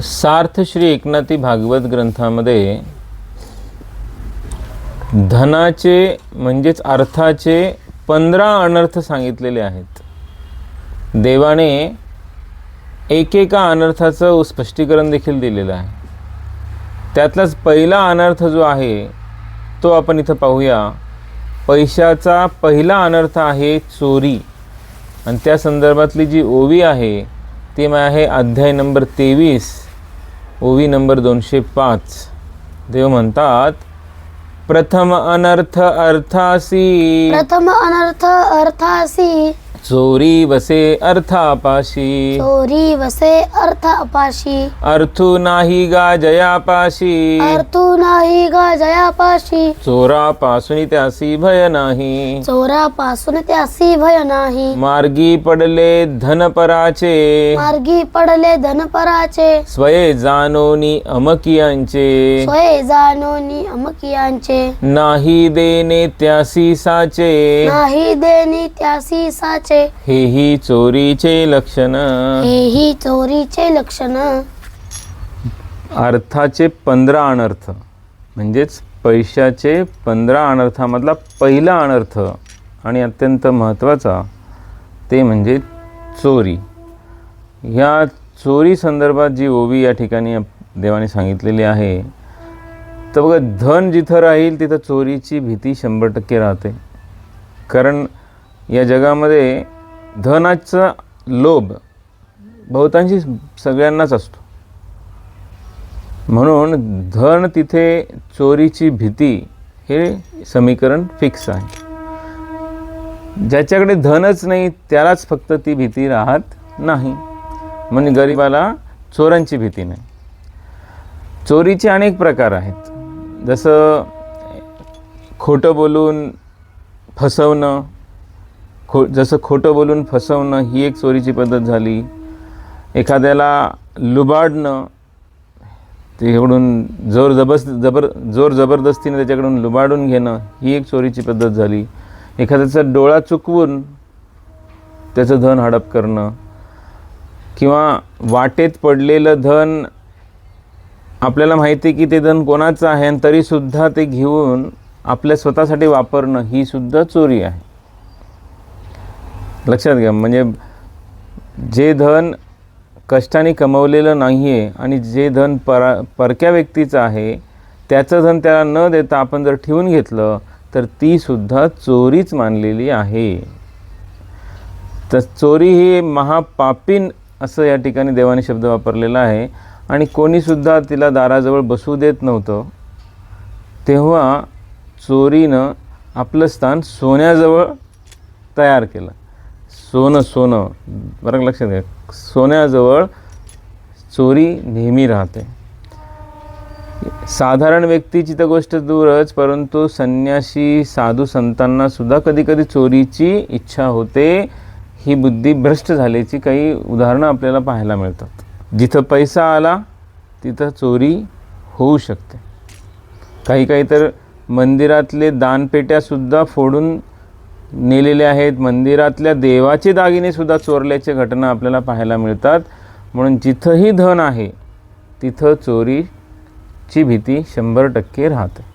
सार्थ श्री एकनाथी भागवत ग्रंथामध्ये धनाचे म्हणजेच अर्थाचे पंधरा अनर्थ सांगितलेले आहेत. देवाने एकेका अनर्थाचं स्पष्टीकरण देखील दिलेलं आहे. त्यातलाच पहिला अनर्थ जो आहे तो आपण इथं पाहूया. पैशाचा पहिला अनर्थ आहे चोरी. आणि त्या संदर्भातली जी ओवी आहे ती मग आहे अध्याय नंबर तेवीस. ओवी नंबर दोनशे पाच. देव म्हणतात प्रथम अनर्थ अर्थासी. प्रथम अनर्थ अर्थासी. चोरी वसे अर्थापाशी चोरी वसे अर्थ अपाशी। अर्थू नाही गा जयापाशी अर्थू नाही गा जयापाशी चोरापासून त्यासी भय नाही। चोरापासून त्यासी भय नाही। मार्गी पडले धनपराचे मार्गी पडले धनपराचे स्वये जाणोनी अमकियांचे। स्वय जाणोनी अमकियांचे। नाही देणे त्यासी साचे। नाही देणी त्यासी साचे। हेही चोरीचे लक्षण. हेही चोरीचे लक्षण. अर्थाचे पंधरा अनर्थ. म्हणजेच पैशाचे पंधरा अनर्थामधला पहिला अनर्थ आणि अत्यंत महत्त्वाचा ते म्हणजे चोरी. ह्या चोरी संदर्भात जी ओवी या ठिकाणी देवाने सांगितलेली आहे तर बघा धन जिथं राहील तिथं चोरीची भीती शंभर टक्के राहते. कारण या जगामध्ये धनाचा लोभ बहुतांशी सगळ्यांनाच असतो. म्हणून धन तिथे चोरीची भीती हे समीकरण फिक्स आहे. ज्याच्याकडे धनच नाही त्यालाच फक्त ती भीती राहत नाही. म्हणजे गरिबाला चोरांची भीती नाही. चोरीचे अनेक प्रकार आहेत. जसं खोटं बोलून फसवणं खो जसं खोटं बोलून फसवणं ही एक चोरीची पद्धत झाली. एखाद्याला लुबाडणं तेकडून जोर जबस जबर जोर जबरदस्तीने त्याच्याकडून लुबाडून घेणं ही एक चोरीची पद्धत झाली. एखाद्याचा डोळा चुकवून त्याचं धन हडप करणं किंवा वाटेत पडलेलं धन आपल्याला माहिती आहे की ते धन कोणाचं आहे आणि तरीसुद्धा ते घेऊन आपल्या स्वतःसाठी वापरणं ही सुद्धा चोरी आहे. लक्षात घ्या म्हणजे जे धन कष्टाने कमवलेलं नाही आहे आणि जे धन परा परक्या व्यक्तीचं आहे त्याचं धन त्याला न देता आपण जर ठेवून घेतलं तर ती सुद्धा चोरीच मानलेली आहे. तर चोरी ही महापापीन असं या ठिकाणी देवाने शब्द वापरलेला आहे. आणि कोणीसुद्धा तिला दाराजवळ बसू देत नव्हतं तेव्हा चोरीनं आपलं स्थान सोन्याजवळ तयार केलं. सोनं सोनं. बरं लक्षात घ्या. सोन्याजवळ चोरी नेहमी राहते. साधारण व्यक्तीची तर गोष्ट दूरच परंतु संन्यासी साधू संतांना सुद्धा कधीकधी चोरीची इच्छा होते. ही बुद्धी भ्रष्ट झाल्याची काही उदाहरणं आपल्याला पाहायला मिळतात. जिथं पैसा आला तिथं चोरी होऊ शकते. काही काही तर मंदिरातले दानपेट्यासुद्धा फोडून नेलेले आहेत. मंदिरातल्या देवाचे दागिनेसुद्धा चोरल्याच्या घटना आपल्याला पाहायला मिळतात. म्हणून जिथंही धन आहे तिथं चोरीची भीती शंभर टक्के राहते.